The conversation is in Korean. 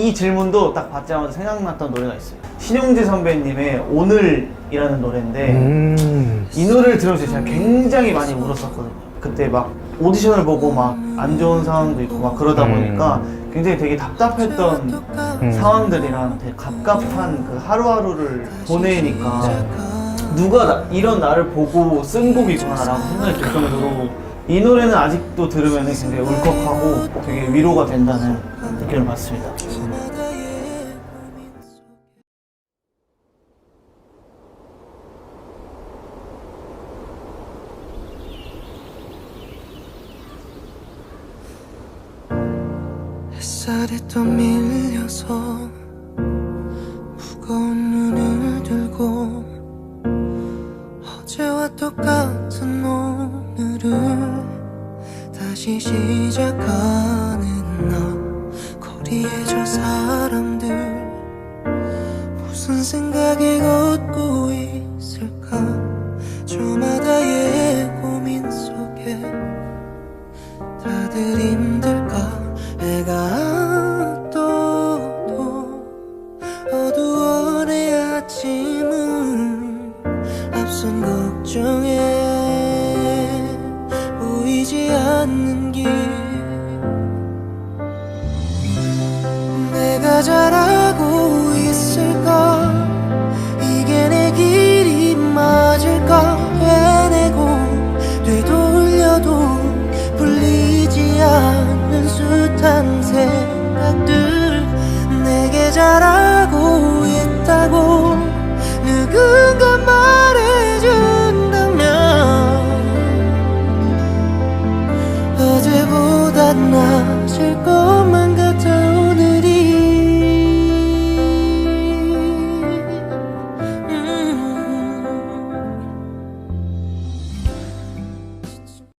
이 질문도 딱 받자마자 생각났던 노래가 있어요. 신용재 선배님의 오늘이라는 노래인데 음. 이 노래를 들으면서 제가 굉장히 많이 울었었거든요. 그때 막 오디션을 보고 막 안 좋은 상황도 있고 막 그러다 음. 보니까 굉장히 되게 답답했던 음. 상황들이랑 되게 갑갑한 그 하루하루를 보내니까 누가 나- 이런 나를 보고 쓴 곡이구나라고 생각이 들 정도로 이 노래는 아직도 들으면 굉장히 울컥하고 되게 위로가 된다는 느낌을 받습니다. 햇살에 떠밀려서 무거운 눈을 들고 어제와 똑같은 오늘을 다시 시작하는 나 거리에 저 사람들 무슨 생각에 걷고 선 걱정에 보이지 않는 길. 내가 잘하고 있을까? 이게 내 길이 맞을까? 해내고 되돌려도 풀리지 않는 숱한 생각들